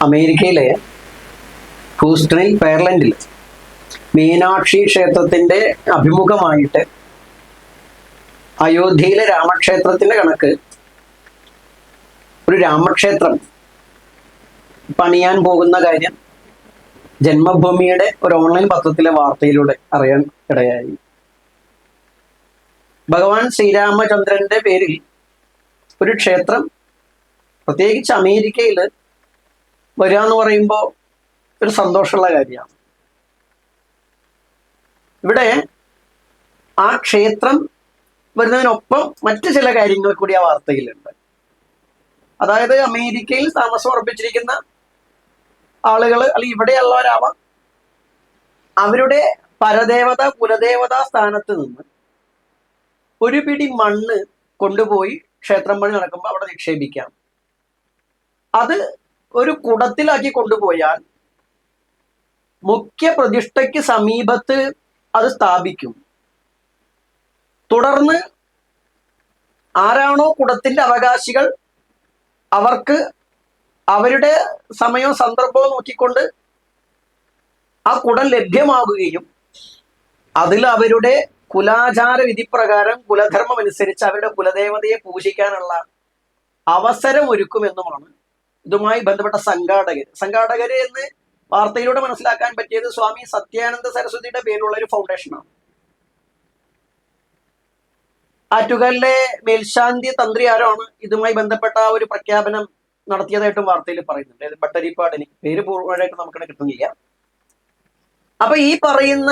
അമേരിക്കയിലെ ഹൂസ്റ്റണിൽ പെയർലൻഡിൽ മീനാക്ഷി ക്ഷേത്രത്തിന്റെ അഭിമുഖമായിട്ട് അയോധ്യയിലെ രാമക്ഷേത്രത്തിന്റെ കണക്ക് ഒരു രാമക്ഷേത്രം പണിയാൻ പോകുന്ന കാര്യം ജന്മഭൂമിയുടെ ഒരു ഓൺലൈൻ പത്രത്തിലെ വാർത്തയിലൂടെ അറിയാൻ ഇടയായി. ഭഗവാൻ ശ്രീരാമചന്ദ്രന്റെ പേരിൽ ഒരു ക്ഷേത്രം പ്രത്യേകിച്ച് അമേരിക്കയിൽ വരിക എന്ന് പറയുമ്പോൾ ഒരു സന്തോഷമുള്ള കാര്യമാണ്. ഇവിടെ ആ ക്ഷേത്രം വരുന്നതിനൊപ്പം മറ്റു ചില കാര്യങ്ങൾ കൂടി ആ വാർത്തയിലുണ്ട്. അതായത് അമേരിക്കയിൽ താമസം ഉറപ്പിച്ചിരിക്കുന്ന ആളുകൾ അല്ലെങ്കിൽ ഇവിടെയുള്ളവരാവാം അവരുടെ പരദേവത കുലദേവത സ്ഥാനത്ത് നിന്ന് ഒരു പിടി മണ്ണ് കൊണ്ടുപോയി ക്ഷേത്രം പണി നടക്കുമ്പോൾ അവിടെ നിക്ഷേപിക്കാം. അത് ഒരു കുടത്തിലാക്കി കൊണ്ടുപോയാൽ മുഖ്യ പ്രതിഷ്ഠയ്ക്ക് സമീപത്ത് അത് സ്ഥാപിക്കും. തുടർന്ന് ആരാണോ കുടത്തിന്റെ അവകാശികൾ അവർക്ക് അവരുടെ സമയവും സന്ദർഭവും നോക്കിക്കൊണ്ട് ആ കുടം ലഭ്യമാകുകയും അതിൽ അവരുടെ കുലാചാര വിധിപ്രകാരം കുലധർമ്മം അനുസരിച്ച് അവരുടെ കുലദേവതയെ പൂജിക്കാനുള്ള അവസരം ഒരുക്കുമെന്നുമാണ് ഇതുമായി ബന്ധപ്പെട്ട സംഘാടകർ. സംഘാടകർ എന്ന് വാർത്തയിലൂടെ മനസ്സിലാക്കാൻ പറ്റിയത് സ്വാമി സത്യാനന്ദ സരസ്വതിയുടെ പേരിലുള്ള ഒരു ഫൗണ്ടേഷനാണ് ആറ്റുകാലിലെ മേൽശാന്തി തന്ത്രി ആരാണ്? ഇതുമായി ബന്ധപ്പെട്ട ഒരു പ്രഖ്യാപനം നടത്തിയതായിട്ടും വാർത്തയിൽ പറയുന്നുണ്ട്. ബട്ടരിപ്പാടിന് പേര് പൂർണമായിട്ട് നമുക്കിടെ കിട്ടുന്നില്ല. അപ്പൊ ഈ പറയുന്ന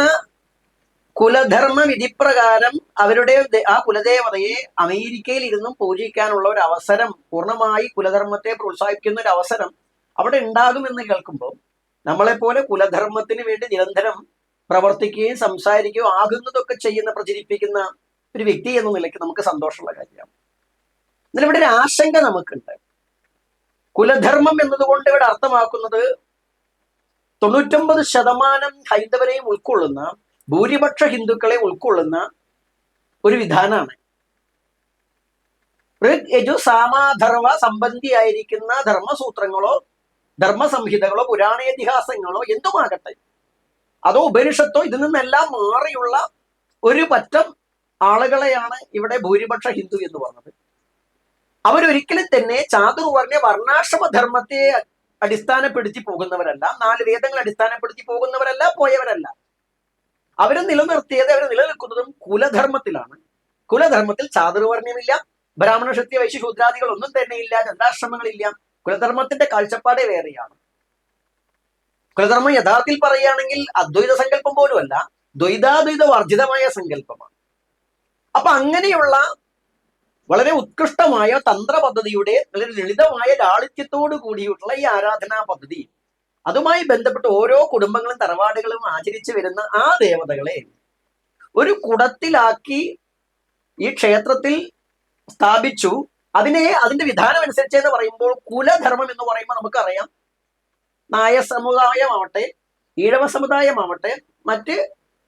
കുലധർമ്മ വിധിപ്രകാരം അവരുടെ ആ കുലദേവതയെ അമേരിക്കയിൽ ഇരുന്നും പൂജിക്കാനുള്ള ഒരു അവസരം പൂർണമായി കുലധർമ്മത്തെ പ്രോത്സാഹിപ്പിക്കുന്ന ഒരു അവസരം അവിടെ ഉണ്ടാകുമെന്ന് കേൾക്കുമ്പോൾ നമ്മളെപ്പോലെ കുലധർമ്മത്തിന് വേണ്ടി നിരന്തരം പ്രവർത്തിക്കുകയും സംസാരിക്കുകയും ആകുന്നതൊക്കെ ചെയ്യുന്ന പ്രചരിപ്പിക്കുന്ന ഒരു വ്യക്തി എന്ന നിലയ്ക്ക് നമുക്ക് സന്തോഷമുള്ള കാര്യമാണ്. എന്നാൽ ഇവിടെ ഒരു ആശങ്ക നമുക്കുണ്ട്. കുലധർമ്മം എന്നതുകൊണ്ട് ഇവിടെ അർത്ഥമാക്കുന്നത് തൊണ്ണൂറ്റൊമ്പത് ശതമാനം ഹൈന്ദവരെയും ഉൾക്കൊള്ളുന്ന ഭൂരിപക്ഷ ഹിന്ദുക്കളെ ഉൾക്കൊള്ളുന്ന ഒരു വിധാനമാണ് ഋഗ് യജു സാമാധർവ സംബന്ധിയായിരിക്കുന്ന ധർമ്മസൂത്രങ്ങളോ ധർമ്മസംഹിതകളോ പുരാണേതിഹാസങ്ങളോ എന്തുമാകട്ടെ അതോ ഉപനിഷത്തോ ഇതിൽ നിന്നെല്ലാം മാറിയുള്ള ഒരു പറ്റം ആളുകളെയാണ് ഇവിടെ ഭൂരിപക്ഷ ഹിന്ദു എന്ന് പറഞ്ഞത്. അവരൊരിക്കലും തന്നെ ചാതുർവർണ വർണാശ്രമ ധർമ്മത്തെ അടിസ്ഥാനപ്പെടുത്തി പോകുന്നവരല്ല നാല് വേദങ്ങൾ അടിസ്ഥാനപ്പെടുത്തി പോകുന്നവരല്ല പോയവരല്ല. അവരെ നിലനിർത്തിയത് അവർ നിലനിൽക്കുന്നതും കുലധർമ്മത്തിലാണ്. കുലധർമ്മത്തിൽ ചാതുർവർണയമില്ല ബ്രാഹ്മണ ക്ഷത്രിയ വൈശ്യ ശൂദ്രാദികൾ ഒന്നും തന്നെ ഇല്ല ചന്ദ്രാശ്രമങ്ങളില്ല കുലധർമ്മത്തിന്റെ കാഴ്ചപ്പാടെ വേറെയാണ്. കുലധർമ്മം യഥാർത്ഥത്തിൽ പറയുകയാണെങ്കിൽ അദ്വൈത സങ്കല്പം പോലുമല്ല ദ്വൈതാദ്വൈത വർജിതമായ സങ്കല്പമാണ്. അപ്പൊ അങ്ങനെയുള്ള വളരെ ഉത്കൃഷ്ടമായ തന്ത്ര പദ്ധതിയുടെ വളരെ ലളിതമായ ലാളിത്യത്തോടു കൂടിയിട്ടുള്ള ഈ ആരാധനാ പദ്ധതി അതുമായി ബന്ധപ്പെട്ട് ഓരോ കുടുംബങ്ങളും തറവാടുകളും ആചരിച്ചു വരുന്ന ആ ദേവതകളെ ഒരു കുടത്തിലാക്കി ഈ ക്ഷേത്രത്തിൽ സ്ഥാപിച്ചു. അതിനെ അതിന്റെ വിധാനം അനുസരിച്ച് എന്ന് പറയുമ്പോൾ കുലധർമ്മം എന്ന് പറയുമ്പോൾ നമുക്കറിയാം. നായ സമുദായമാവട്ടെ ഈഴവ സമുദായമാവട്ടെ മറ്റ്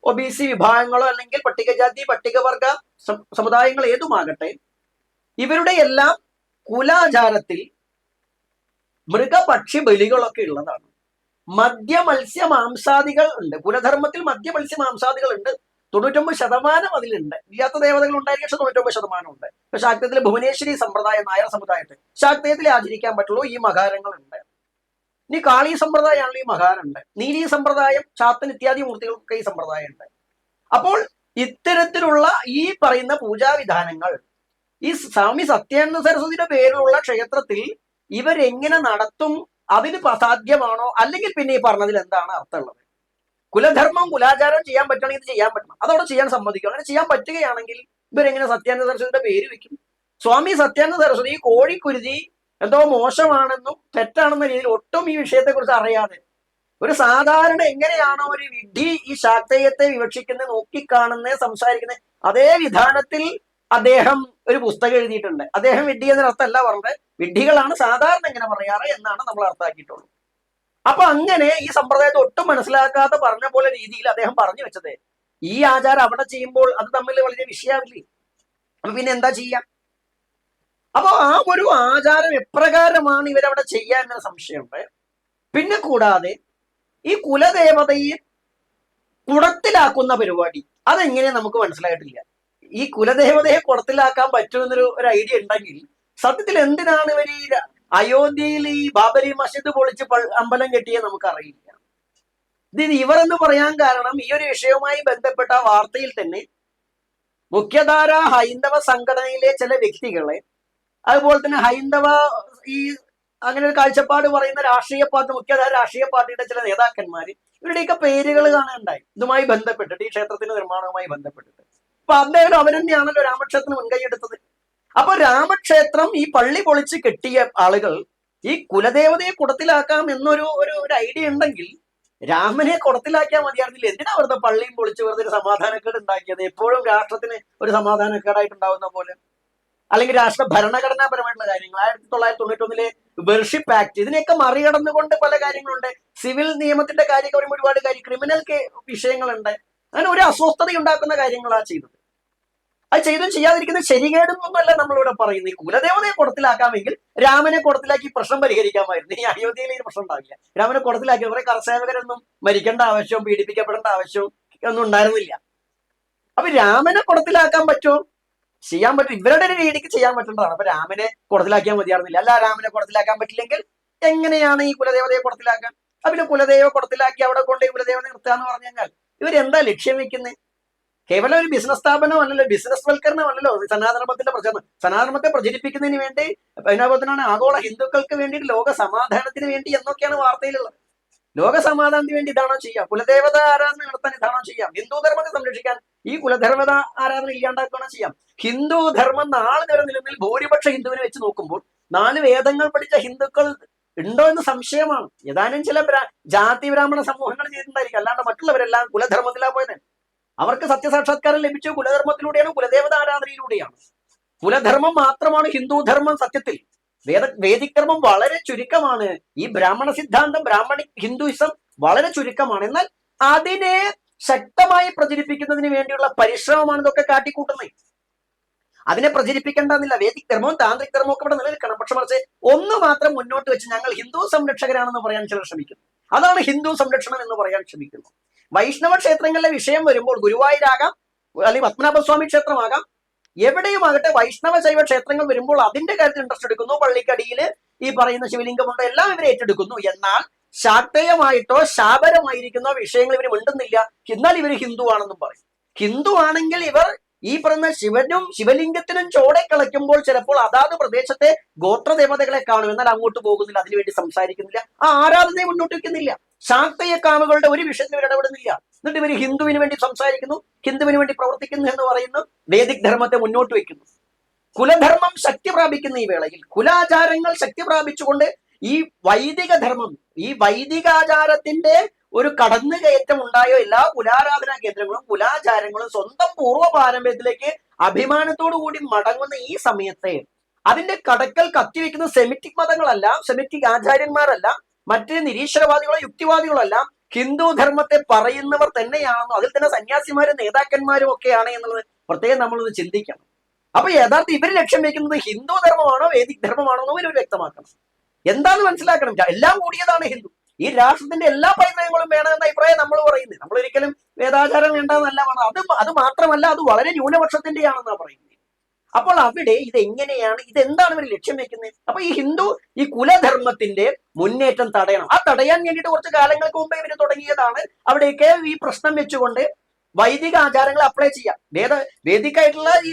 ഒ ബി സി വിഭാഗങ്ങളോ അല്ലെങ്കിൽ പട്ടികജാതി പട്ടികവർഗ സമുദായങ്ങൾ ഏതുമാകട്ടെ ഇവരുടെ എല്ലാം കുലാചാരത്തിൽ മൃഗപക്ഷി ബലികളൊക്കെ ഉള്ളതാണ്. മദ്യ മത്സ്യ മാംസാദികൾ ഉണ്ട്. കുലധർമ്മത്തിൽ മദ്യ മത്സ്യ മാംസാദികൾ ഉണ്ട് തൊണ്ണൂറ്റൊമ്പത് ശതമാനം അതിലുണ്ട്. ഇല്ലാത്ത ദേവതകൾ ഉണ്ടായിരിക്കും പക്ഷെ തൊണ്ണൂറ്റൊമ്പത് ശതമാനം ഉണ്ട്. പക്ഷെ ശാക്തത്തിലെ ഭുവനേശ്വരി സമ്പ്രദായം നായർ സമുദായത്തിൽ ശാക്തയത്തിൽ ആചരിക്കാൻ പറ്റുള്ളൂ ഈ മകാരങ്ങളുണ്ട് ഇനി കാളി സമ്പ്രദായമാണല്ലോ ഈ മകാരുണ്ട് നീലി സമ്പ്രദായം ചാത്തൻ ഇത്യാദി മൂർത്തികൾക്കൊക്കെ ഈ സമ്പ്രദായം ഉണ്ട് അപ്പോൾ ഇത്തരത്തിലുള്ള ഈ പറയുന്ന പൂജാവിധാനങ്ങൾ ഈ സ്വാമി സത്യാനന്ദ സരസ്വതിയുടെ പേരിലുള്ള ക്ഷേത്രത്തിൽ ഇവരെങ്ങനെ നടത്തും അതിന് പ്രസാധ്യമാണോ സാധ്യമാണോ? അല്ലെങ്കിൽ പിന്നെ ഈ പറഞ്ഞതിൽ എന്താണ് അർത്ഥമുള്ളത്? കുലധർമ്മം കുലാചാരം ചെയ്യാൻ പറ്റണമെങ്കിൽ ഇത് ചെയ്യാൻ പറ്റണം. അതവിടെ ചെയ്യാൻ സമ്മതിക്കും. അങ്ങനെ ചെയ്യാൻ പറ്റുകയാണെങ്കിൽ ഇവരെങ്ങനെ സത്യാനന്ദ സരസ്വതിയുടെ പേര് വെക്കും സ്വാമി സത്യാനന്ദ സരസ്വതി കോഴിക്കുരുതി എന്തോ മോശമാണെന്നും തെറ്റാണെന്ന രീതിയിൽ ഒട്ടും ഈ വിഷയത്തെക്കുറിച്ച് അറിയാതെ ഒരു സാധാരണ എങ്ങനെയാണോ ഒരു വിഡ്ഢി ഈ ശാക്തേയത്തെ വിവക്ഷിക്കുന്നത് നോക്കിക്കാണുന്നത് സംസാരിക്കുന്നത് അതേ വിധാനത്തിൽ അദ്ദേഹം ഒരു പുസ്തകം എഴുതിയിട്ടുണ്ട്. അദ്ദേഹം വിഡ്ഢി എന്നൊരർത്ഥമല്ല പറഞ്ഞത്. വിഡ്ഢികളാണ് സാധാരണ ഇങ്ങനെ പറയാറ് എന്നാണ് നമ്മൾ അർത്ഥമാക്കിയിട്ടുള്ളത്. അപ്പൊ അങ്ങനെ ഈ സമ്പ്രദായത്തെ ഒട്ടും മനസ്സിലാക്കാത്ത പറഞ്ഞ പോലെ രീതിയിൽ അദ്ദേഹം പറഞ്ഞു വെച്ചത് ഈ ആചാരം അവിടെ ചെയ്യുമ്പോൾ അത് തമ്മിൽ വളരെ വിഷയാവില്ലേ അപ്പൊ പിന്നെ എന്താ ചെയ്യാം അപ്പൊ ആ ഒരു ആചാരം എപ്രകാരമാണ് ഇവരവിടെ ചെയ്യാൻ എന്ന സംശയമുണ്ട്. പിന്നെ കൂടാതെ ഈ കുലദേവതയെ കുടത്തിലാക്കുന്ന പരിപാടി അതെങ്ങനെ നമുക്ക് മനസ്സിലായിട്ടില്ല. ഈ കുലദേവതയെ പുറത്തിലാക്കാൻ പറ്റുമെന്നൊരു ഒരു ഐഡിയ ഉണ്ടെങ്കിൽ സത്യത്തിൽ എന്തിനാണ് ഇവർ ഈ അയോധ്യയിൽ ഈ ബാബരി മസ്ജിദ് പൊളിച്ച് അമ്പലം കെട്ടിയ നമുക്കറിയില്ല. ഇത് ഇവർ എന്ന് പറയാൻ കാരണം ഈ ഒരു വിഷയവുമായി ബന്ധപ്പെട്ട വാർത്തയിൽ തന്നെ മുഖ്യധാര ഹൈന്ദവ സംഘടനയിലെ ചില വ്യക്തികളെ അതുപോലെ തന്നെ ഹൈന്ദവ ഈ അങ്ങനെ ഒരു കാഴ്ചപ്പാട് പറയുന്ന രാഷ്ട്രീയ പാർട്ടി മുഖ്യധാര രാഷ്ട്രീയ പാർട്ടിയുടെ ചില നേതാക്കന്മാർ ഇവരുടെയൊക്കെ പേരുകൾ കാണാനുണ്ടായി. ഇതുമായി ബന്ധപ്പെട്ടിട്ട് ഈ ക്ഷേത്രത്തിന്റെ നിർമ്മാണവുമായി ബന്ധപ്പെട്ടിട്ട്. അപ്പൊ അദ്ദേഹം അവർ തന്നെയാണല്ലോ രാമക്ഷേത്രത്തിന് മുൻകൈ എടുത്തത് അപ്പൊ രാമക്ഷേത്രം ഈ പള്ളി പൊളിച്ച് കെട്ടിയ ആളുകൾ ഈ കുലദേവതയെ കുടത്തിലാക്കാം എന്നൊരു ഒരു ഒരു ഐഡിയ ഉണ്ടെങ്കിൽ രാമനെ കുടത്തിലാക്കിയാൽ മതിയായിരുന്നില്ല. എന്തിനാ വെറുതെ പള്ളിയും പൊളിച്ച് വെറുതെ ഒരു സമാധാനക്കേട് ഉണ്ടാക്കിയത്? എപ്പോഴും രാഷ്ട്രത്തിന് ഒരു സമാധാനക്കേടായിട്ടുണ്ടാവുന്ന പോലെ. അല്ലെങ്കിൽ രാഷ്ട്ര ഭരണഘടനാപരമായിട്ടുള്ള കാര്യങ്ങൾ. ആയിരത്തി തൊള്ളായിരത്തി തൊണ്ണൂറ്റി ഒന്നിലെ വെർഷിപ്പ് ആക്ട്. ഇതിനെയൊക്കെ മറികടന്നുകൊണ്ട് പല കാര്യങ്ങളുണ്ട്. സിവിൽ നിയമത്തിന്റെ കാര്യമൊക്കെ ഒരുപാട് കാര്യം ക്രിമിനൽ വിഷയങ്ങളുണ്ട്. അങ്ങനെ ഒരു അസ്വസ്ഥത ഉണ്ടാക്കുന്ന കാര്യങ്ങളാണ് ചെയ്തത്. അത് ചെയ്തും ചെയ്യാതിരിക്കുന്ന ശരികേടും ഒന്നുമല്ല നമ്മളിവിടെ പറയുന്നത്. കുലദേവതയെ കുടത്തിലാക്കാമെങ്കിൽ രാമനെ കുടത്തിലാക്കി പ്രശ്നം പരിഹരിക്കാമായിരുന്നു. ഈ അയോധ്യയിൽ ഈ പ്രശ്നം ഉണ്ടാവില്ല. രാമനെ കുടത്തിലാക്കി കുറെ കർഷകരൊന്നും മരിക്കേണ്ട ആവശ്യവും പീഡിപ്പിക്കപ്പെടേണ്ട ആവശ്യവും ഒന്നും ഉണ്ടായിരുന്നില്ല. അപ്പൊ രാമനെ കുടത്തിലാക്കാൻ പറ്റുമോ? ചെയ്യാൻ പറ്റും. ഇവരുടെ ഒരു രീതിക്ക് ചെയ്യാൻ പറ്റേണ്ടതാണ് അപ്പൊ രാമനെ കുടത്തിലാക്കിയാൽ മതിയായിരുന്നില്ല. അല്ല രാമനെ കുടത്തിലാക്കാൻ പറ്റില്ലെങ്കിൽ എങ്ങനെയാണ് ഈ കുലദേവതയെ കുടത്തിലാക്കാൻ അപ്പൊ കുലദേവ കുടത്തിലാക്കി അവിടെ കൊണ്ട് കുലദേവനെ നിർത്തുക എന്ന് പറഞ്ഞു കഴിഞ്ഞാൽ ഇവരെന്താ ലക്ഷ്യം വെക്കുന്നത് കേവലം ഒരു ബിസിനസ് സ്ഥാപനമല്ലല്ലോ ബിസിനസ് വൽക്കരണമല്ലല്ലോ സനാതനമത്തിന്റെ പ്രചരണം സനാതനമത്തെ പ്രചരിപ്പിക്കുന്നതിന് വേണ്ടി അതിനകത്തിനാണ് ആഗോള ഹിന്ദുക്കൾക്ക് വേണ്ടിയിട്ട് ലോക സമാധാനത്തിന് വേണ്ടി എന്നൊക്കെയാണ് വാർത്തയിലുള്ളത്. ലോക സമാധാനത്തിന് വേണ്ടി ഇതാണോ ചെയ്യാം കുലദേവത ആരാധന നടത്താൻ ഇതാണോ ചെയ്യാം ഹിന്ദു ധർമ്മത്തെ സംരക്ഷിക്കാൻ ഈ കുലധർമ്മത ആരാധന ഇല്ലാണ്ടാക്കുകയാണോ ചെയ്യാം? ഹിന്ദു ധർമ്മം നാളെ നിലനിൽപ്പിൽ ഭൂരിപക്ഷ ഹിന്ദുവിനെ വെച്ച് നോക്കുമ്പോൾ നാല് വേദങ്ങൾ പഠിച്ച ഹിന്ദുക്കൾ ഉണ്ടോ എന്ന് സംശയമാണ്. ഏതാനും ചില ജാതി ബ്രാഹ്മണ സമൂഹങ്ങൾ ചെയ്തിട്ടുണ്ടായിരിക്കും. അല്ലാണ്ട് മറ്റുള്ളവരെല്ലാം കുലധർമ്മത്തിലാ പോയത്. അവർക്ക് സത്യസാക്ഷാത്കാരം ലഭിച്ചു കുലധർമ്മത്തിലൂടെയാണ് കുലദേവത ആരാധനയിലൂടെയാണ് കുലധർമ്മം മാത്രമാണ് ഹിന്ദുധർമ്മം സത്യത്തിൽ. വേദ വേദിക്രമം വളരെ ചുരുക്കമാണ്. ഈ ബ്രാഹ്മണ സിദ്ധാന്തം ബ്രാഹ്മണി ഹിന്ദുയിസം വളരെ ചുരുക്കമാണ്. എന്നാൽ അതിനെ ശക്തമായി പ്രചരിപ്പിക്കുന്നതിന് വേണ്ടിയുള്ള പരിശ്രമമാണ് ഇതൊക്കെ കാട്ടിക്കൂട്ടുന്നത്. അതിനെ പ്രചരിപ്പിക്കേണ്ടെന്നില്ല വേദിക് ധർമ്മവും താന്ത്രിക് ധർമ്മവും ഒക്കെ ഇവിടെ നിലനിൽക്കണം. പക്ഷെ മറിച്ച് ഒന്ന് മാത്രം മുന്നോട്ട് വെച്ച് ഞങ്ങൾ ഹിന്ദു സംരക്ഷകരാണെന്ന് പറയാൻ ചിലർ ശ്രമിക്കുന്നു. അതാണ് ഹിന്ദു സംരക്ഷണം എന്ന് പറയാൻ ശ്രമിക്കുന്നു. വൈഷ്ണവ ക്ഷേത്രങ്ങളിലെ വിഷയം വരുമ്പോൾ ഗുരുവായൂരാകാം അല്ലെങ്കിൽ പത്മനാഭസ്വാമി ക്ഷേത്രമാകാം. എവിടെയുമാകട്ടെ വൈഷ്ണവ ശൈവ ക്ഷേത്രങ്ങൾ വരുമ്പോൾ അതിന്റെ കാര്യത്തിൽ ഇൻട്രസ്റ്റ് എടുക്കുന്നു. പള്ളിക്കടിയിൽ ഈ പറയുന്ന ശിവലിംഗമുണ്ട് എല്ലാം ഇവർ ഏറ്റെടുക്കുന്നു. എന്നാൽ ശാക്തേയമായിട്ടോ ശാപരമായിരിക്കുന്ന വിഷയങ്ങൾ ഇവർ മിണ്ടുന്നില്ല. എന്നാൽ ഇവർ ഹിന്ദു ആണെന്നും പറയും. ഹിന്ദു ആണെങ്കിൽ ഇവർ ഈ പറയുന്ന ശിവനും ശിവലിംഗത്തിനും ചോടെ കളയ്ക്കുമ്പോൾ ചിലപ്പോൾ അതാത് പ്രദേശത്തെ ഗോത്രദേവതകളെ കാണും. എന്നാൽ അങ്ങോട്ട് പോകുന്നില്ല അതിനുവേണ്ടി സംസാരിക്കുന്നില്ല. ആ ആരാധനയെ മുന്നോട്ട് വെക്കുന്നില്ല ശാക്തയ കാമുകളുടെ ഒരു വിഷയത്തിൽ ഇടപെടുന്നില്ല. എന്നിട്ട് ഇവർ ഹിന്ദുവിന് വേണ്ടി സംസാരിക്കുന്നു ഹിന്ദുവിന് വേണ്ടി പ്രവർത്തിക്കുന്നു എന്ന് പറയുന്നു വേദിക് ധർമ്മത്തെ മുന്നോട്ട് വെക്കുന്നു കുലധർമ്മം ശക്തി പ്രാപിക്കുന്ന ഈ വേളയിൽ കുലാചാരങ്ങൾ ശക്തി പ്രാപിച്ചുകൊണ്ട് ഈ വൈദിക ധർമ്മം ഈ വൈദികാചാരത്തിന്റെ ഒരു കടന്നു കയറ്റം ഉണ്ടായോ എല്ലാ കുലാരാധനാ കേന്ദ്രങ്ങളും കുലാചാരങ്ങളും സ്വന്തം പൂർവ പാരമ്പര്യത്തിലേക്ക് അഭിമാനത്തോടു കൂടി മടങ്ങുന്ന ഈ സമയത്തെ അതിന്റെ കടക്കൽ കത്തിവെക്കുന്ന സെമിറ്റിക് മതങ്ങളല്ല സെമിറ്റിക് ആചാര്യന്മാരല്ല മറ്റ് നിരീശ്വരവാദികളോ യുക്തിവാദികളോ അല്ല ഹിന്ദു ധർമ്മത്തെ പറയുന്നവർ തന്നെയാണെന്നോ അതിൽ തന്നെ സന്യാസിമാരും നേതാക്കന്മാരും ഒക്കെയാണ് എന്നുള്ളത് പ്രത്യേകം നമ്മളൊന്ന് ചിന്തിക്കണം. അപ്പൊ യഥാർത്ഥം ഇവർ ലക്ഷ്യം വെക്കുന്നത് ഹിന്ദു ധർമ്മമാണോ വേദിക് ധർമ്മമാണോ എന്ന് ഇവർ വ്യക്തമാക്കണം. എന്താന്ന് മനസ്സിലാക്കണം. എല്ലാം കൂടിയതാണ് ഹിന്ദു. ഈ രാഷ്ട്രത്തിന്റെ എല്ലാ പൈതൃകങ്ങളും വേണമെന്ന അഭിപ്രായം നമ്മൾ പറയുന്നത് നമ്മൾ ഒരിക്കലും വേദാചാരം വേണ്ടെന്നല്ല പറഞ്ഞത്. അത് അത് മാത്രമല്ല അത് വളരെ ന്യൂനപക്ഷത്തിന്റെയാണെന്നാണ് പറയുന്നത് അപ്പോൾ അവിടെ ഇത് എങ്ങനെയാണ് ഇത് എന്താണ് ഇവർ ലക്ഷ്യം വെക്കുന്നത് അപ്പൊ ഈ ഹിന്ദു ഈ കുലധർമ്മത്തിന്റെ മുന്നേറ്റം തടയണം. ആ തടയാൻ വേണ്ടിയിട്ട് കുറച്ച് കാലങ്ങൾക്ക് മുമ്പേ ഇവർ തുടങ്ങിയതാണ്. അവിടെയൊക്കെ ഈ പ്രശ്നം വെച്ചുകൊണ്ട് വൈദിക ആചാരങ്ങൾ അപ്ലൈ ചെയ്യാം. വേദ വേദിക്കായിട്ടുള്ള ഈ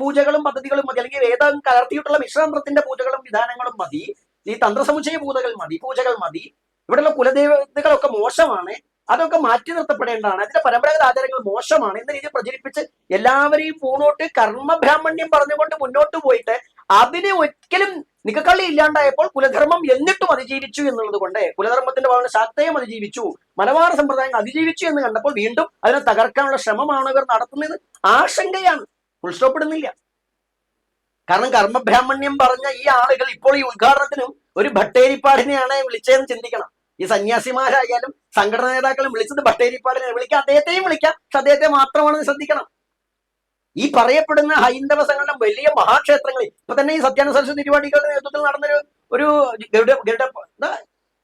പൂജകളും പദ്ധതികളും മതി. അല്ലെങ്കിൽ വേദം കലർത്തിയിട്ടുള്ള മിശ്രതന്ത്രത്തിന്റെ പൂജകളും വിധാനങ്ങളും മതി. ഈ തന്ത്രസമുച്ചയ പൂജകൾ മതി പൂജകൾ മതി. ഇവിടെയുള്ള കുലദേവതകളൊക്കെ മോശമാണ്. അതൊക്കെ മാറ്റി നിർത്തപ്പെടേണ്ടതാണ്. അതിന്റെ പരമ്പരാഗത ആചാരങ്ങൾ മോശമാണ്. എന്ന രീതിയിൽ പ്രചരിപ്പിച്ച് എല്ലാവരെയും പൂണോട്ട് കർമ്മബ്രാഹ്മണ്യം പറഞ്ഞുകൊണ്ട് മുന്നോട്ട് പോയിട്ട് അതിനെ ഒരിക്കലും നിക്കക്കള്ളി ഇല്ലാണ്ടായപ്പോൾ കുലധർമ്മം എന്നിട്ടും അതിജീവിച്ചു എന്നുള്ളത് കൊണ്ട് കുലധർമ്മത്തിന്റെ ഭാഗം ശാക്തയും അതിജീവിച്ചു. മലബാർ സമ്പ്രദായം അതിജീവിച്ചു എന്ന് കണ്ടപ്പോൾ വീണ്ടും അതിനെ തകർക്കാനുള്ള ശ്രമമാണ് ഇവർ നടത്തുന്നത്? ആശങ്കയാണ്. സ്റ്റോപ്പ് ഇടുന്നില്ല. കാരണം കർമ്മബ്രാഹ്മണ്യം പറഞ്ഞ ഈ ആളുകൾ ഇപ്പോൾ ഈ ഉദ്ഘാടനത്തിനും ഒരു ഭട്ടേരിപ്പാടിനെയാണ് വിളിച്ചതെന്ന് ചിന്തിക്കണം. ഈ സന്യാസിമാരായാലും സംഘടനാ നേതാക്കളും വിളിച്ചത് ഭട്ടേരിപ്പാടിനെ വിളിക്കാം. അദ്ദേഹത്തെയും വിളിക്കാം. പക്ഷെ അദ്ദേഹത്തെ മാത്രമാണെന്ന് ശ്രദ്ധിക്കണം. ഈ പറയപ്പെടുന്ന ഹൈന്ദവ സംഘടന വലിയ മഹാക്ഷേത്രങ്ങളിൽ ഇപ്പൊ തന്നെ ഈ സത്യാന സരസ്വതി തിരുവാടികളുടെ നേതൃത്വത്തിൽ നടന്നൊരു ഒരു ഗരുഡ ഗരുഡ?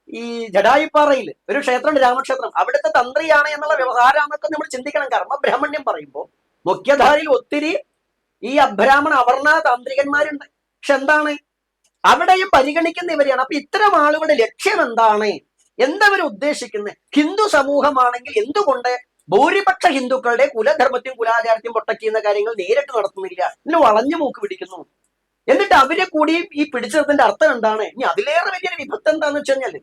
ഈ ജഡായിപ്പാറയിൽ ഒരു ക്ഷേത്രമുണ്ട് രാമക്ഷേത്രം. അവിടുത്തെ തന്ത്രിയാണ് എന്നുള്ള വ്യവഹാരമൊക്കെ നമ്മൾ ചിന്തിക്കണം. കർമ്മ ബ്രാഹ്മണ്യം പറയുമ്പോൾ മുഖ്യധാരയിൽ ഒത്തിരി ഈ അബ്രാഹ്മണ അവർണ താന്ത്രികന്മാരുണ്ട്. പക്ഷെ എന്താണ്? അവിടെയും പരിഗണിക്കുന്ന ഇവരെയാണ്. അപ്പൊ ഇത്തരം ആളുകളുടെ ലക്ഷ്യം എന്താണ്? എന്തവർ ഉദ്ദേശിക്കുന്നത് ഹിന്ദു സമൂഹമാണെങ്കിൽ എന്തുകൊണ്ട് ഭൂരിപക്ഷ ഹിന്ദുക്കളുടെ കുലധർമ്മത്തെയും കുലാചാരത്തെയും പൊട്ടയ്ക്കുന്ന കാര്യങ്ങൾ നേരിട്ട് നടത്തുന്നില്ല? ഇതിന് വളഞ്ഞു മൂക്ക് പിടിക്കുന്നു. എന്നിട്ട് അവരെ കൂടി ഈ പിടിച്ചതിന്റെ അർത്ഥം എന്താണ്? ഇനി അതിലേറെ വലിയൊരു വിഭക്തം എന്താന്ന് വെച്ച് കഴിഞ്ഞാൽ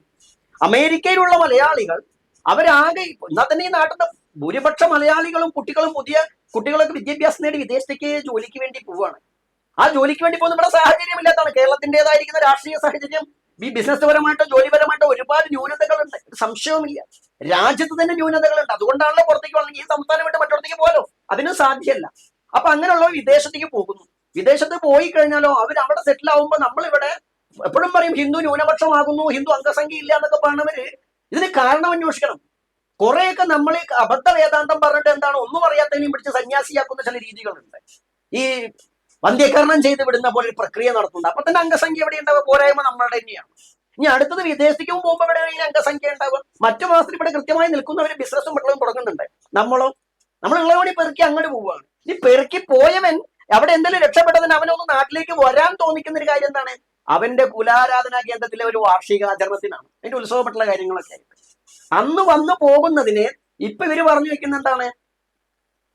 അമേരിക്കയിലുള്ള മലയാളികൾ അവരാകെ എന്നാൽ തന്നെ ഈ നാട്ടിലെ ഭൂരിപക്ഷ മലയാളികളും കുട്ടികളും പുതിയ കുട്ടികളൊക്കെ വിദ്യാഭ്യാസം നേടി വിദേശത്തേക്ക് ജോലിക്ക് വേണ്ടി പോവുകയാണ് ആ ജോലിക്ക് വേണ്ടി പോകുന്ന ഇവിടെ സാഹചര്യം ഇല്ലാത്തതാണ് കേരളത്തിന്റെതായിരിക്കുന്ന രാഷ്ട്രീയ സാഹചര്യം ഈ ബിസിനസ് പരമായിട്ടോ ജോലിപരമായിട്ടോ ഒരുപാട് ന്യൂനതകളുണ്ട്. സംശയവുമില്ല. രാജ്യത്ത് തന്നെ ന്യൂനതകളുണ്ട്. അതുകൊണ്ടാണല്ലോ പുറത്തേക്ക് വന്നെങ്കിൽ ഈ സംസ്ഥാനം വിട്ട് മറ്റിടത്തേക്ക് പോലോ അതിന് സാധ്യമല്ല അപ്പൊ അങ്ങനെയുള്ളവർ വിദേശത്തേക്ക് പോകുന്നു. വിദേശത്ത് പോയി കഴിഞ്ഞാലോ അവർ അവിടെ സെറ്റിൽ ആവുമ്പോൾ നമ്മളിവിടെ എപ്പോഴും പറയും ഹിന്ദു ന്യൂനപക്ഷമാകുന്നു ഹിന്ദു അംഗസംഖ്യ ഇല്ല എന്നൊക്കെ പറഞ്ഞവര് ഇതിന് കാരണം അന്വേഷിക്കണം. കുറെയൊക്കെ നമ്മൾ അബദ്ധ വേദാന്തം പറഞ്ഞിട്ട് എന്താണ് ഒന്നും അറിയാത്തതിനെയും പിടിച്ച് സന്യാസിയാക്കുന്ന ചില രീതികളുണ്ട്. ഈ വന്ധ്യകരണം ചെയ്ത് വിടുന്ന പോലെ ഒരു പ്രക്രിയ നടത്തുന്നുണ്ട്. അപ്പൊ തന്നെ അംഗസംഖ്യ എവിടെ ഉണ്ടാവുക? പോരായ്മ നമ്മളുടെ തന്നെയാണ്. ഇനി അടുത്തത് വിദേശത്തേക്കും പോകുമ്പോൾ ഇവിടെ അംഗസംഖ്യ ഉണ്ടാവുക. മറ്റു മാസത്തിൽ ഇവിടെ കൃത്യമായി നിൽക്കുന്നവർ ബിസിനസ്സും മക്കളും തുടങ്ങുന്നുണ്ട്. നമ്മളോ? നമ്മൾ കൂടി പെറുക്കി അങ്ങോട്ട് പോവുകയാണ്. ഇനി പെറുക്കി പോയവൻ അവിടെ എന്തെങ്കിലും രക്ഷപ്പെട്ടതിന് അവനൊന്ന് നാട്ടിലേക്ക് വരാൻ തോന്നിക്കുന്ന ഒരു കാര്യം എന്താണ്? അവന്റെ കുലാരാധനാ കേന്ദ്രത്തിലെ ഒരു വാർഷികാചരണത്തിനാണ്. അതിന്റെ ഉത്സവപ്പെട്ടുള്ള കാര്യങ്ങളൊക്കെ അന്ന് വന്നു പോകുന്നതിന് ഇപ്പൊ ഇവർ പറഞ്ഞു വെക്കുന്ന എന്താണ്?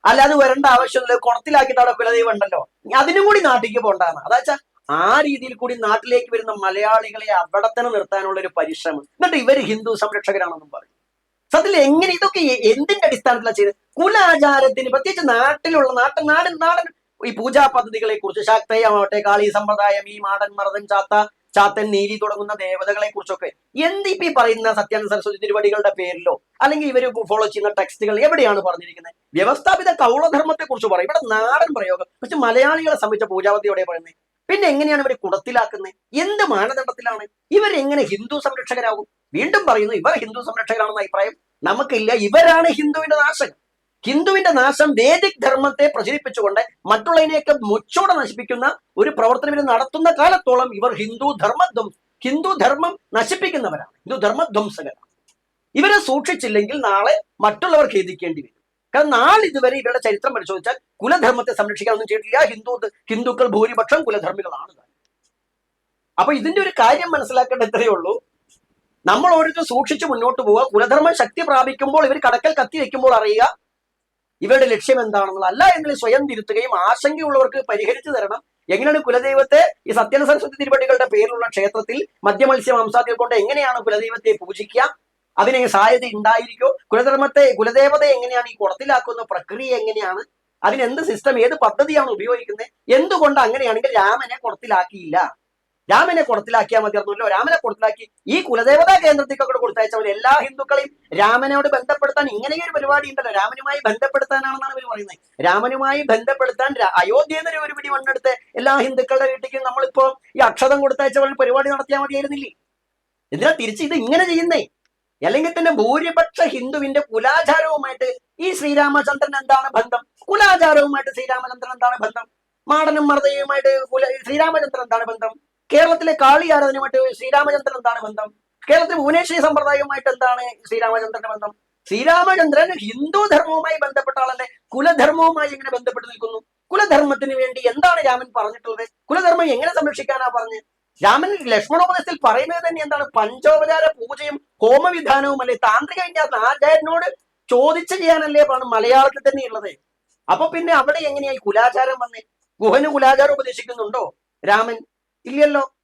അല്ലാതെ വരേണ്ട ആവശ്യമില്ല. കുളത്തിലാക്കിയിട്ട് അവിടെ കുലദൈവം ഉണ്ടല്ലോ. അതിനും കൂടി നാട്ടിലേക്ക് പോകണ്ടാണ് അതാച്ചാ ആ രീതിയിൽ കൂടി നാട്ടിലേക്ക് വരുന്ന മലയാളികളെ അവിടെ തന്നെ നിർത്താനുള്ള ഒരു പരിശ്രമം. എന്നിട്ട് ഇവർ ഹിന്ദു സംരക്ഷകരാണെന്നും പറയും സത്യത്തിൽ എങ്ങനെ ഇതൊക്കെ എന്തിന്റെ അടിസ്ഥാനത്തിലാണ് ചെയ്ത് കുലാചാരത്തിന് പ്രത്യേകിച്ച് നാട്ടിലുള്ള നാട്ടിൽ നാടൻ നാടൻ ഈ പൂജാ പദ്ധതികളെ കുറിച്ച് ശാക്തേയമാവട്ടെ കാളി സമ്പ്രദായം ഈ മാടൻ മറതൻ ചാത്ത ചാത്തൻ നീലി തുടങ്ങുന്ന ദേവതകളെ കുറിച്ചൊക്കെ എന്തിപ്പോ ഈ പറയുന്ന സത്യാനന്ദ സരസ്വതി തിരുവടികളുടെ പേരിലോ? അല്ലെങ്കിൽ ഇവർ ഫോളോ ചെയ്യുന്ന ടെക്സ്റ്റുകൾ എവിടെയാണ് പറഞ്ഞിരിക്കുന്നത്? വ്യവസ്ഥാപിത കൗളധർമ്മത്തെ കുറിച്ച് പറയും. ഇവിടെ നാടൻ പ്രയോഗം. പക്ഷെ മലയാളികളെ സംബന്ധിച്ച പൂജാപതി എവിടെ പറയുന്നത്? പിന്നെ എങ്ങനെയാണ് ഇവർ കുടത്തിലാക്കുന്നത്? എന്ത് മാനദണ്ഡത്തിലാണ്? ഇവരെങ്ങനെ ഹിന്ദു സംരക്ഷകരാകും? വീണ്ടും പറയുന്നു ഇവർ ഹിന്ദു സംരക്ഷകരാണെന്ന അഭിപ്രായം നമുക്കില്ല. ഇവരാണ് ഹിന്ദുവിന്റെ നാശം ഹിന്ദുവിന്റെ നാശം വേദിക് ധർമ്മത്തെ പ്രചരിപ്പിച്ചുകൊണ്ട് മറ്റുള്ളതിനെയൊക്കെ മുച്ചോടെ നശിപ്പിക്കുന്ന ഒരു പ്രവർത്തനം ഇവർ നടത്തുന്ന കാലത്തോളം ഇവർ ഹിന്ദു ധർമ്മധ്വം ഹിന്ദു ധർമ്മം നശിപ്പിക്കുന്നവരാണ്. ഹിന്ദു ധർമ്മധ്വംസകരാണ് ഇവരെ സൂക്ഷിച്ചില്ലെങ്കിൽ നാളെ മറ്റുള്ളവർ ഖേദിക്കേണ്ടി വരും. കാരണം നാളെ ഇതുവരെ ഇവരുടെ ചരിത്രം പരിശോധിച്ചാൽ കുലധർമ്മത്തെ സംരക്ഷിക്കാനൊന്നും ചെയ്തിട്ടില്ല. ഹിന്ദു ഹിന്ദുക്കൾ ഭൂരിപക്ഷം കുലധർമ്മികളാണ്. അപ്പൊ ഇതിന്റെ ഒരു കാര്യം മനസ്സിലാക്കേണ്ട ഇത്രയേ ഉള്ളൂ. നമ്മൾ ഓരോരുത്തർ സൂക്ഷിച്ച് മുന്നോട്ട് പോവുക. കുലധർമ്മം ശക്തി പ്രാപിക്കുമ്പോൾ ഇവർ കടക്കൽ കത്തി വെക്കുമ്പോൾ അറിയുക. ഇവരുടെ ലക്ഷ്യം എന്താണെന്നുള്ള അല്ല എങ്കിൽ സ്വയം തിരുത്തുകയും ആശങ്കയുള്ളവർക്ക് പരിഹരിച്ചു തരണം. എങ്ങനെയാണ് കുലദൈവത്തെ ഈ സത്യന സരസ്വതി തിരുവടികളുടെ പേരിലുള്ള ക്ഷേത്രത്തിൽ മദ്യമത്സ്യ മാംസാദികൾ കൊണ്ട് എങ്ങനെയാണ് കുലദൈവത്തെ പൂജിക്കുക? അതിന് സാധ്യത ഉണ്ടായിരിക്കോ? കുലധർമ്മത്തെ കുലദേവതയെ എങ്ങനെയാണ് ഈ കുളത്തിലാക്കുന്ന പ്രക്രിയ എങ്ങനെയാണ്? അതിന് എന്ത് സിസ്റ്റം ഏത് പദ്ധതിയാണ് ഉപയോഗിക്കുന്നത്? എന്തുകൊണ്ട് അങ്ങനെയാണെങ്കിൽ രാമനെ കുളത്തിലാക്കിയില്ല? രാമനെ കുളത്തിലാക്കിയാൽ മതിയായിരുന്നല്ലോ രാമനെ കൊടുത്തിലാക്കി. ഈ കുലദേവതാ കേന്ദ്രത്തേക്കൊക്കെ കൊടുത്തയച്ചവർ എല്ലാ ഹിന്ദുക്കളെയും രാമനോട് ബന്ധപ്പെടുത്താൻ ഇങ്ങനെയൊരു പരിപാടി ഉണ്ടല്ലോ രാമനുമായി ബന്ധപ്പെടുത്താനാണെന്നാണ് ഇവർ പറയുന്നത്. രാമനുമായി ബന്ധപ്പെടുത്താൻ അയോധ്യയിൽ നിന്ന് ഒരു പിടി മണ്ണെടുത്ത് എല്ലാ ഹിന്ദുക്കളുടെ വീട്ടിലേക്കും നമ്മളിപ്പോ ഈ അക്ഷതം കൊടുത്തയച്ചവർ പരിപാടി നടത്തിയാൽ മതിയായിരുന്നില്ലേ? എന്തിനാ തിരിച്ച് ഇത് ഇങ്ങനെ ചെയ്യുന്നേ? അല്ലെങ്കിൽ തന്നെ ഭൂരിപക്ഷ ഹിന്ദുവിന്റെ കുലാചാരവുമായിട്ട് ഈ ശ്രീരാമചന്ദ്രൻ എന്താണ് ബന്ധം? കുലാചാരവുമായിട്ട് ശ്രീരാമചന്ദ്രൻ എന്താണ് ബന്ധം? മാടനും മർദ്ദയുമായിട്ട് ശ്രീരാമചന്ദ്രൻ എന്താണ് ബന്ധം? കേരളത്തിലെ കാളി ആരാധനയുമായിട്ട് ശ്രീരാമചന്ദ്രൻ എന്താണ് ബന്ധം? കേരളത്തിലെ ഭുവനേശ്വരി സമ്പ്രദായവുമായിട്ട് എന്താണ് ശ്രീരാമചന്ദ്രന്റെ ബന്ധം? ശ്രീരാമചന്ദ്രൻ ഹിന്ദു ധർമ്മവുമായി ബന്ധപ്പെട്ട ആളല്ലേ? കുലധർമ്മവുമായി എങ്ങനെ ബന്ധപ്പെട്ട് നിൽക്കുന്നു? കുലധർമ്മത്തിന് വേണ്ടി എന്താണ് രാമൻ പറഞ്ഞിട്ടുള്ളത്? കുലധർമ്മം എങ്ങനെ സംരക്ഷിക്കാനാ പറഞ്ഞ്? രാമൻ ലക്ഷ്മണോപദേശത്തിൽ പറയുന്നത് തന്നെ എന്താണ്? പഞ്ചോപചാര പൂജയും ഹോമവിധാനവും അല്ലെ? താന്ത്രിക വിന്യാസം ആചാര്യനോട് ചോദിച്ചു ചെയ്യാനല്ലേ ആണ് മലയാളത്തിൽ തന്നെ ഉള്ളത്. അപ്പൊ പിന്നെ അവിടെ എങ്ങനെയായി കുലാചാരം വന്നേ? ഗുഹന് കുലാചാരം ഉപദേശിക്കുന്നുണ്ടോ? രാമൻ ഇല്ലല്ലോ.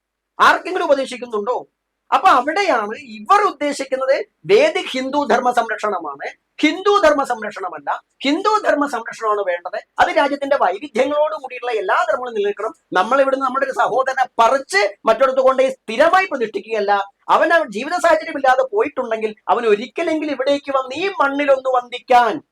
ആർക്കെങ്കിലും ഉപദേശിക്കുന്നുണ്ടോ? അപ്പൊ അവിടെയാണ് ഇവർ ഉദ്ദേശിക്കുന്നത് വേദിക് ഹിന്ദു ധർമ്മ സംരക്ഷണമാണ്. ഹിന്ദു ധർമ്മ സംരക്ഷണമല്ല. ഹിന്ദു ധർമ്മ സംരക്ഷണമാണ് വേണ്ടത്. അത് രാജ്യത്തിന്റെ വൈവിധ്യങ്ങളോട് കൂടിയുള്ള എല്ലാ ധർമ്മങ്ങളും നിലനിൽക്കണം. നമ്മൾ ഇവിടുന്ന് നമ്മുടെ ഒരു സഹോദരനെ പറിച്ച് മറ്റൊരിടത്ത് കൊണ്ടുപോയി സ്ഥിരമായി പ്രതിഷ്ഠിക്കുകയല്ല. അവൻ ജീവിത സാഹചര്യം ഇല്ലാതെ പോയിട്ടുണ്ടെങ്കിൽ അവൻ ഒരിക്കലെങ്കിലും ഇവിടേക്ക് വന്ന് ഈ മണ്ണിലൊന്ന് വന്ദിക്കാൻ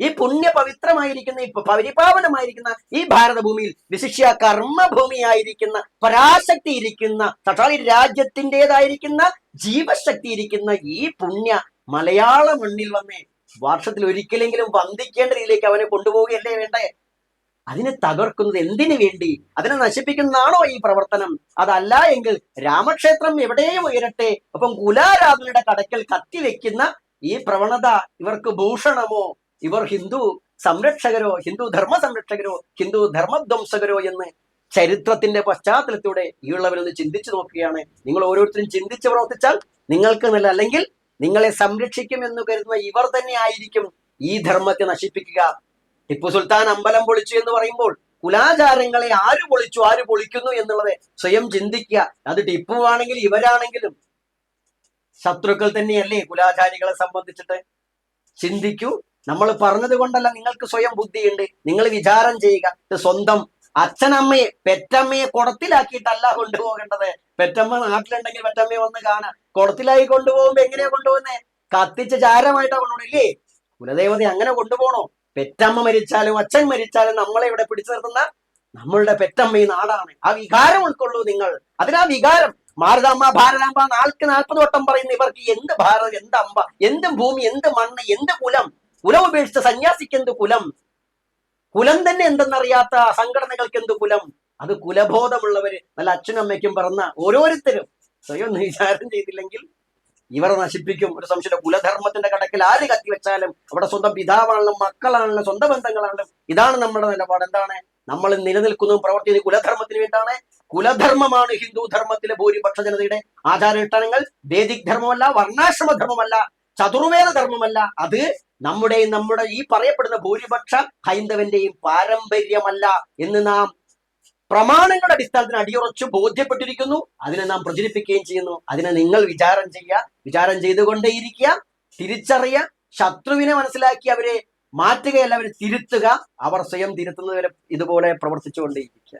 ഈ പുണ്യ പവിത്രമായിരിക്കുന്ന ഈ പരിപാവനമായിരിക്കുന്ന ഈ ഭാരതഭൂമിയിൽ വിശിഷ്യ കർമ്മഭൂമിയായിരിക്കുന്ന പരാശക്തി ഇരിക്കുന്ന തട്ടാളി രാജ്യത്തിന്റെതായിരിക്കുന്ന ജീവശക്തി ഇരിക്കുന്ന ഈ പുണ്യ മലയാള മണ്ണിൽ വന്നേ വർഷത്തിൽ ഒരിക്കലെങ്കിലും വന്ദിക്കേണ്ട രീതിയിലേക്ക് അവനെ കൊണ്ടുപോവുകയല്ലേ വേണ്ടേ? അതിനെ തകർക്കുന്നത് എന്തിനു വേണ്ടി? അതിനെ നശിപ്പിക്കുന്നതാണോ ഈ പ്രവർത്തനം? അതല്ല എങ്കിൽ രാമക്ഷേത്രം എവിടെയും ഉയരട്ടെ. അപ്പം കുലാരാധനയുടെ കടക്കൽ കത്തിവെക്കുന്ന ഈ പ്രവണത ഇവർക്ക് ഭൂഷണമോ? ഇവർ ഹിന്ദു സംരക്ഷകരോ ഹിന്ദു ധർമ്മ സംരക്ഷകരോ ഹിന്ദു ധർമ്മധ്വംസകരോ എന്ന് ചരിത്രത്തിന്റെ പശ്ചാത്തലത്തിലൂടെ ഈ ഉള്ളവരൊന്ന് ചിന്തിച്ചു നോക്കുകയാണ്. നിങ്ങൾ ഓരോരുത്തരും ചിന്തിച്ച് പ്രവർത്തിച്ചാൽ നിങ്ങൾക്ക് നല്ല അല്ലെങ്കിൽ നിങ്ങളെ സംരക്ഷിക്കും എന്ന് കരുതുന്ന ഇവർ തന്നെ ആയിരിക്കും ഈ ധർമ്മത്തെ നശിപ്പിക്കുക. ടിപ്പു സുൽത്താൻ അമ്പലം പൊളിച്ചു എന്ന് പറയുമ്പോൾ കുലാചാരങ്ങളെ ആര് പൊളിച്ചു ആര് പൊളിക്കുന്നു എന്നുള്ളത് സ്വയം ചിന്തിക്കുക. അത് ടിപ്പു ആണെങ്കിലും ഇവരാണെങ്കിലും ശത്രുക്കൾ തന്നെയല്ലേ കുലാചാരികളെ സംബന്ധിച്ചിട്ട്? ചിന്തിക്കൂ നമ്മൾ പറഞ്ഞത് കൊണ്ടല്ല നിങ്ങൾക്ക് സ്വയം ബുദ്ധിയുണ്ട്. നിങ്ങൾ വിചാരം ചെയ്യുക സ്വന്തം അച്ഛനമ്മയെ പെറ്റമ്മയെ കുടത്തിലാക്കിയിട്ടല്ല കൊണ്ടുപോകേണ്ടത്. പെറ്റമ്മ നാട്ടിലുണ്ടെങ്കിൽ പെറ്റമ്മയെ വന്ന് കാണാം. കുടത്തിലായി കൊണ്ടുപോകുമ്പോ എങ്ങനെയാ കൊണ്ടുപോകുന്നേ? കത്തിച്ച് ചാരമായിട്ടാ കൊണ്ടുപോകണില്ലേ കുലദേവത അങ്ങനെ കൊണ്ടുപോകണോ? പെറ്റമ്മ മരിച്ചാലും അച്ഛൻ മരിച്ചാലും നമ്മളെ ഇവിടെ പിടിച്ചു നിർത്തുന്ന നമ്മളുടെ പെറ്റമ്മ ഈ നാടാണ്. ആ വികാരം ഉൾക്കൊള്ളൂ നിങ്ങൾ. അതിനാ വികാരം. ഭാരതാമ്മ ഭാരതാമ്പ നാൾക്ക് നാൽപ്പത് വട്ടം പറയുന്ന ഇവർക്ക് എന്ത് ഭാരത് എന്ത് അമ്പ എന്ത് ഭൂമി എന്ത് മണ്ണ് എന്ത് കുലം? കുലം ഉപേക്ഷിച്ച സന്യാസിക്ക് എന്ത് കുലം? കുലം തന്നെ എന്തെന്നറിയാത്ത സംഘടനകൾക്ക് എന്ത് കുലം? അത് കുലബോധമുള്ളവര് നല്ല അച്ഛനും അമ്മയ്ക്കും പറഞ്ഞ ഓരോരുത്തരും. സ്വയം വിചാരം ചെയ്തില്ലെങ്കിൽ ഇവരെ നശിപ്പിക്കും. ഒരു സംശയം കുലധർമ്മത്തിന്റെ കടക്കിൽ ആര് കത്തിവെച്ചാലും അവിടെ സ്വന്തം പിതാവാണെങ്കിലും മക്കളാണെങ്കിലും സ്വന്തം ബന്ധങ്ങളാണെങ്കിലും ഇതാണ് നമ്മുടെ നിലപാട്. എന്താണ്? നമ്മൾ നിലനിൽക്കുന്നതും പ്രവർത്തിക്കുന്നത് കുലധർമ്മത്തിന് വേണ്ടിയാണ്. കുലധർമ്മമാണ് ഹിന്ദു ധർമ്മത്തിലെ ഭൂരിപക്ഷ ജനതയുടെ ആചാരാനുഷ്ഠാനങ്ങൾ വേദിക് ധർമ്മമല്ല വർണാശ്രമ ധർമ്മമല്ല ചതുർവേദ ധർമ്മമല്ല. അത് നമ്മുടെ നമ്മുടെ ഈ പറയപ്പെടുന്ന ഭൂരിപക്ഷ ഹൈന്ദവന്റെയും പാരമ്പര്യമല്ല എന്ന് നാം പ്രമാണങ്ങളുടെ അടിസ്ഥാനത്തിന് അടിയുറച്ചു ബോധ്യപ്പെട്ടിരിക്കുന്നു. അതിനെ നാം പ്രചരിപ്പിക്കുകയും ചെയ്യുന്നു. അതിനെ നിങ്ങൾ വിചാരം ചെയ്യുക. വിചാരം ചെയ്തുകൊണ്ടേയിരിക്കുക. തിരിച്ചറിയ ശത്രുവിനെ മനസ്സിലാക്കി അവരെ മാറ്റുകയല്ല അവരെ തിരുത്തുക. അവർ സ്വയം തിരുത്തുന്നവരെ ഇതുപോലെ പ്രവർത്തിച്ചുകൊണ്ടേയിരിക്കുക.